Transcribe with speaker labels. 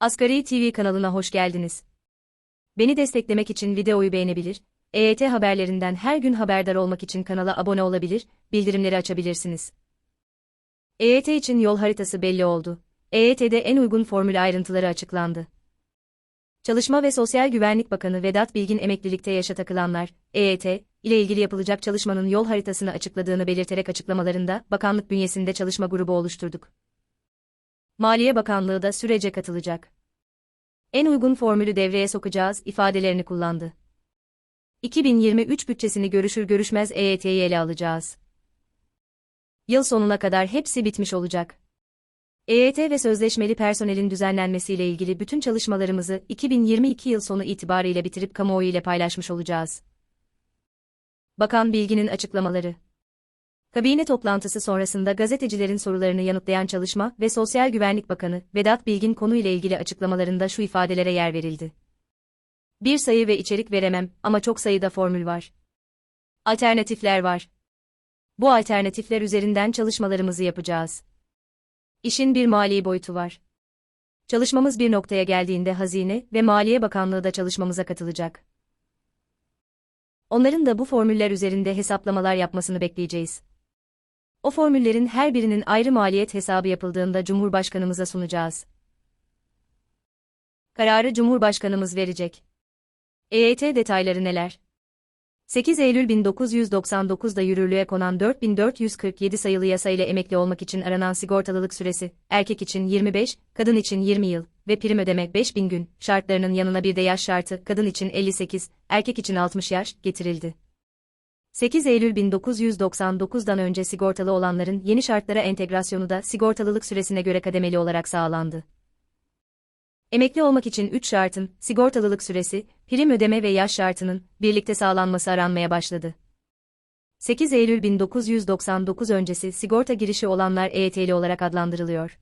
Speaker 1: Asgari TV kanalına hoş geldiniz. Beni desteklemek için videoyu beğenebilir, EYT haberlerinden her gün haberdar olmak için kanala abone olabilir, bildirimleri açabilirsiniz. EYT için yol haritası belli oldu. EYT'de en uygun formül ayrıntıları açıklandı. Çalışma ve Sosyal Güvenlik Bakanı Vedat Bilgin emeklilikte yaşa takılanlar, EYT, ile ilgili yapılacak çalışmanın yol haritasını açıkladığını belirterek açıklamalarında, bakanlık bünyesinde çalışma grubu oluşturduk. Maliye Bakanlığı da sürece katılacak. En uygun formülü devreye sokacağız ifadelerini kullandı. 2023 bütçesini görüşür görüşmez EYT'yi ele alacağız. Yıl sonuna kadar hepsi bitmiş olacak. EYT ve sözleşmeli personelin düzenlenmesiyle ilgili bütün çalışmalarımızı 2022 yıl sonu itibariyle bitirip kamuoyu ile paylaşmış olacağız. Bakan Bilgin'in açıklamaları Kabine toplantısı sonrasında gazetecilerin sorularını yanıtlayan Çalışma ve Sosyal Güvenlik Bakanı Vedat Bilgin konuyla ilgili açıklamalarında şu ifadelere yer verildi. Bir sayı ve içerik veremem ama çok sayıda formül var. Alternatifler var. Bu alternatifler üzerinden çalışmalarımızı yapacağız. İşin bir mali boyutu var. Çalışmamız bir noktaya geldiğinde Hazine ve Maliye Bakanlığı da çalışmamıza katılacak. Onların da bu formüller üzerinde hesaplamalar yapmasını bekleyeceğiz. O formüllerin her birinin ayrı maliyet hesabı yapıldığında Cumhurbaşkanımıza sunacağız. Kararı Cumhurbaşkanımız verecek. EYT detayları neler? 8 Eylül 1999'da yürürlüğe konan 4447 sayılı yasa ile emekli olmak için aranan sigortalılık süresi, erkek için 25, kadın için 20 yıl ve prim ödeme 5000 gün, şartlarının yanına bir de yaş şartı, kadın için 58, erkek için 60 yaş, getirildi. 8 Eylül 1999'dan önce sigortalı olanların yeni şartlara entegrasyonu da sigortalılık süresine göre kademeli olarak sağlandı. Emekli olmak için 3 şartın, sigortalılık süresi, prim ödeme ve yaş şartının birlikte sağlanması aranmaya başladı. 8 Eylül 1999 öncesi sigorta girişi olanlar EYT'li olarak adlandırılıyor.